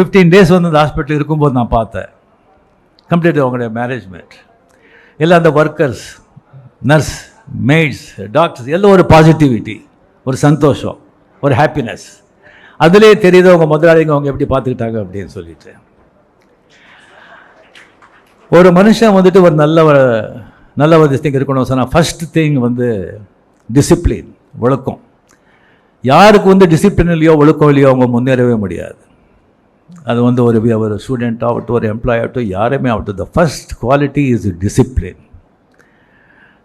Fifteen days வந்து அந்த hospital இருக்கும்போது நான் பார்த்தேன். கம்ப்ளீட் அவங்களுடைய மேனேஜ்மெண்ட் எல்லாம் அந்த ஒர்க்கர்ஸ் நர்ஸ் மெய்ட்ஸ் டாக்டர்ஸ் எல்லாம் ஒரு பாசிட்டிவிட்டி ஒரு சந்தோஷம் ஒரு ஹாப்பினஸ் அதுலேயே தெரியுது அவங்க முதலாளிங்க அவங்க எப்படி பார்த்துக்கிட்டாங்க அப்படின்னு சொல்லிட்டு. ஒரு மனுஷன் வந்துட்டு ஒரு நல்ல ஒரு நல்ல ஒரு திங் இருக்கணும் சொன்னால் ஃபஸ்ட் திங் வந்து டிசிப்ளின் ஒழுக்கம். யாருக்கு வந்து டிசிப்ளின் இல்லையோ ஒழுக்கம் இல்லையோ அவங்க முன்னேறவே முடியாது. அது வந்து ஒரு ஒரு ஸ்டூடெண்ட் ஆகட்டும் ஒரு எம்ப்ளாய் ஆகட்டும் யாருமே ஆகட்டும் the first quality is discipline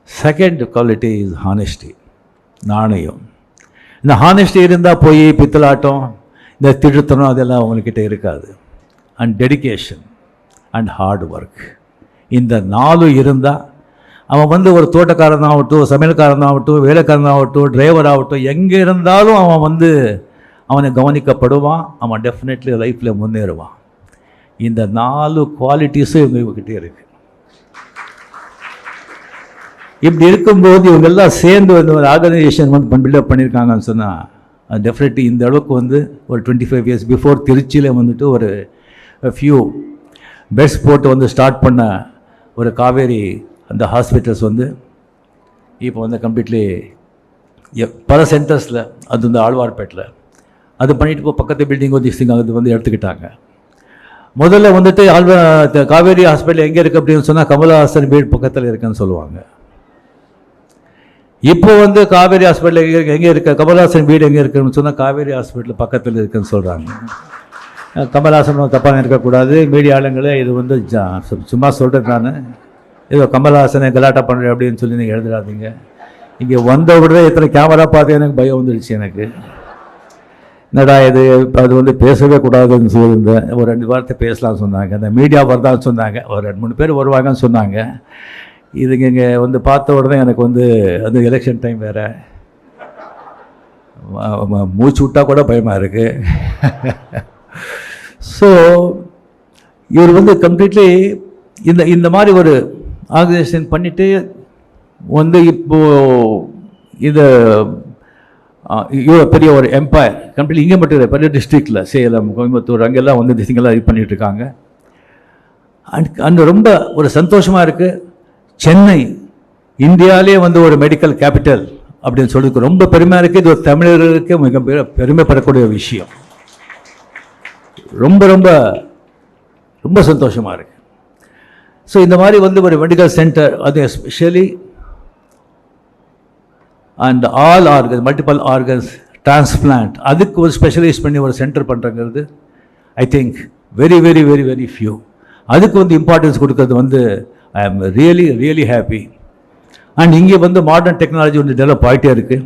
second quality is honesty நாணயம். இந்த ஹானெஸ்டி இருந்தால் போய் பித்தலாட்டம் இந்த திருத்தனம் அதெல்லாம் அவங்கக்கிட்ட இருக்காது. And dedication and hard work இந்த நாலு இருந்தால் அவன் வந்து ஒரு தோட்டக்காரனாகட்டும் சமையல்காரனாகட்டும் வேலைக்காரனாகட்டும் ஆகட்டும் ஆகட்டும் டிரைவர் ஆகட்டும் எங்கே இருந்தாலும் அவன் வந்து அவனை கவனிக்கப்படுவான் அவன் டெஃபினெட்லி லைஃப்பில் முன்னேறுவான் இந்த நாலு குவாலிட்டிஸும் இவங்ககிட்டே இருக்கு. இப்படி இருக்கும்போது இவங்கெல்லாம் சேர்ந்து வந்து ஒரு ஆர்கனைசேஷன் வந்து பில்டப் பண்ணியிருக்காங்கன்னு சொன்னால் டெஃபினெட்லி இந்த அளவுக்கு வந்து ஒரு டுவெண்ட்டி ஃபைவ் இயர்ஸ் பிஃபோர் திருச்சியில் வந்துட்டு ஒரு ஃபியூ பெட்ஸ் போட்டு வந்து ஸ்டார்ட் பண்ண ஒரு காவேரி அந்த ஹாஸ்பிட்டல்ஸ் வந்து இப்போ வந்து கம்ப்ளீட்லி பல சென்டர்ஸில் அது வந்து ஆழ்வார்பேட்டில் அது பண்ணிட்டு இப்போ பக்கத்து பில்டிங் வந்து அது வந்து எடுத்துக்கிட்டாங்க. முதல்ல வந்துட்டு ஆழ்வா த- காவேரி ஹாஸ்பிட்டல் எங்கே இருக்குது அப்படின்னு சொன்னால் கமலஹாசன் வீடு பக்கத்தில் இருக்குன்னு சொல்லுவாங்க. இப்போ வந்து காவேரி ஹாஸ்பிட்டல் எங்கே எங்கே இருக்க? கமலஹாசன் வீடு எங்கே இருக்குன்னு சொன்னால் காவேரி ஹாஸ்பிட்டல் பக்கத்தில் இருக்குன்னு சொல்கிறாங்க கமலஹாசன் தப்பாக இருக்கக்கூடாது மீடியா ஆளுங்களே இது வந்து ஜா- சும்மா சொல்கிறேன் நான். ஏதோ கமலஹாசனை கலாட்டா பண்ணுறேன் அப்படின்னு சொல்லி நீங்கள் எழுதுறாதீங்க. இங்கே வந்த உடனே எத்தனை கேமரா பார்த்து எனக்கு பயம் வந்துடுச்சு எனக்கு. என்னடா இது? இப்போ அது வந்து பேசவே கூடாதுன்னு சொல்லியிருந்தேன் ஒரு ரெண்டு வார்த்தை பேசலாம்னு சொன்னாங்க. அந்த மீடியா வரதான்னு சொன்னாங்க. ஒரு ரெண்டு மூணு பேர் வருவாங்கன்னு சொன்னாங்க. இதுங்க இங்கே வந்து பார்த்த உடனே எனக்கு வந்து அது எலெக்ஷன் டைம் வேறு. மூச்சு விட்டால் கூட பயமாக இருக்குது ஸோ இவர் வந்து கம்ப்ளீட்லி இந்த இந்த மாதிரி ஒரு ஆர்கனைசேஷன் பண்ணிவிட்டு வந்து இப்போது இதை இவ்வளோ பெரிய ஒரு எம்பையர் கம்ப்ளீட் இங்கே மட்டும் இல்லை பெரிய டிஸ்ட்ரிக்டில் சேலம் கோயம்புத்தூர் அங்கெல்லாம் வந்து திசைங்கெல்லாம் இது பண்ணிகிட்ருக்காங்க இருக்காங்க. அண்ட் அங்கே ரொம்ப ஒரு சந்தோஷமாக இருக்குது சென்னை இந்தியாவிலே வந்து ஒரு மெடிக்கல் கேபிட்டல் அப்படின்னு சொல்லி ரொம்ப பெருமையாக இருக்குது இது ஒரு தமிழர்களுக்கு மிக பெருமைப்படக்கூடிய விஷயம். ரொம்ப ரொம்ப ரொம்ப சந்தோஷமாக இருக்குது ஸோ இந்த மாதிரி வந்து ஒரு மெடிக்கல் சென்டர் அது especially and all organs multiple organs transplant அதுக்கு ஒரு ஸ்பெஷலைஸ் பண்ணி ஒரு centre பண்ணுறங்கிறது I think very very very very few அதுக்கு வந்து இம்பார்ட்டன்ஸ் கொடுக்கறது வந்து ஐ am really really happy and இங்கே வந்து மாடர்ன் டெக்னாலஜி வந்து டெவலப் ஆகிட்டே இருக்குது